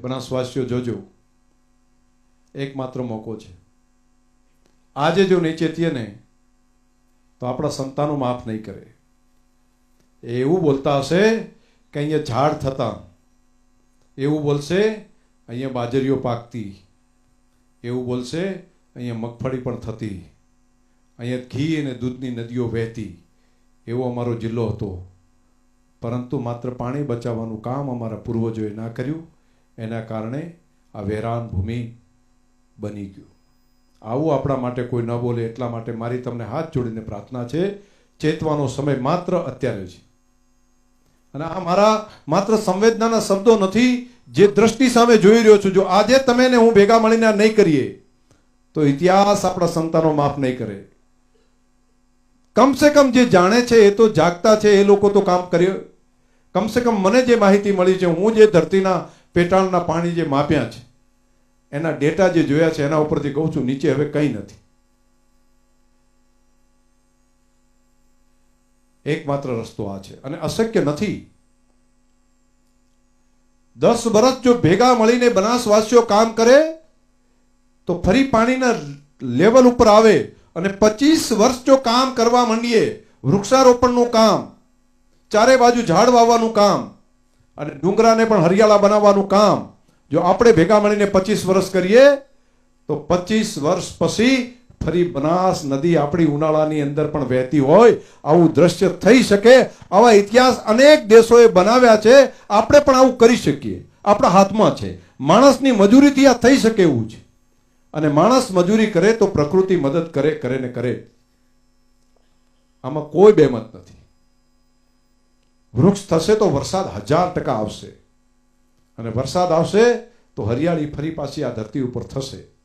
બનાસવાસીઓ જોજો. એકમાત્ર મોકો છે. આજે જો નીચેતીએ ને, તો આપણા સંતાનો માફ નહીં કરે. એવું બોલતા હશે કે અહીંયા ઝાડ થતા. એવું બોલશે, અહીંયા બાજરીઓ પાકતી. એવું બોલશે, અહીંયા મગફળી પણ થતી. અહીંયા ઘી અને દૂધની નદીઓ વહેતી. એવો અમારો જિલ્લો હતો. પરંતુ માત્ર પાણી બચાવવાનું કામ અમારા પૂર્વજોએ ના કર્યું. એના કારણે આ વેરાન ભૂમિ બની ગયું. આવું આપણા માટે કોઈ ન બોલે એટલા માટે મારી તમને હાથ જોડીને પ્રાર્થના છે, ચેતવાનો સમય માત્ર અત્યારે છે. અને આ મારા માત્ર સંવેદનાના શબ્દો નથી, જે દ્રષ્ટિ સામે જોઈ રહ્યો છું, જો આજે તમે હું ભેગા મળીને નહીં કરીએ, તો ઇતિહાસ આપણા સંતાનો માફ નહીં કરે. કમસે કમ જે જાણે છે એ તો જાગતા છે, એ લોકો તો કામ કર્યો. કમસે કમ મને જે માહિતી મળી છે, હું જે ધરતીના પેટાળના પાણી જે માપ્યા છે, એના ડેટા જે જોયા છે, એના ઉપરથી કહું છું, નીચે હવે કંઈ નથી. એકમાત્ર રસ્તો આ છે. અને અશક્ય નથી. દસ વર્ષ જો ભેગા મળીને બનાસવાસીઓ કામ કરે, તો ફરી પાણીના લેવલ ઉપર આવે અને પચીસ વર્ષ જો કામ કરવા માંડીએ, વૃક્ષારોપણનું કામ, ચારે બાજુ ઝાડ વાવવાનું કામ અને ડુંગરાને પણ હરિયાળા બનાવવાનું કામ. જો આપણે ભેગા મળીને પચીસ વર્ષ કરીએ, તો પચીસ વર્ષ પછી ફરી બનાસ નદી આપણી ઉનાળાની અંદર પણ વહેતી હોય, આવું દ્રશ્ય થઈ શકે. આવા ઇતિહાસ અનેક દેશોએ બનાવ્યા છે. આપણે પણ આવું કરી શકીએ. આપણા હાથમાં છે. માણસની મજૂરીથી આ થઈ શકે એવું છે. અને માણસ મજૂરી કરે તો પ્રકૃતિ મદદ કરે કરે ને કરે. આમાં કોઈ બેમત નથી. વૃક્ષ થશે તો વરસાદ હજાર ટકા આવશે. અને વરસાદ આવશે તો હરિયાળી ફરી પાછી આ ધરતી ઉપર થશે.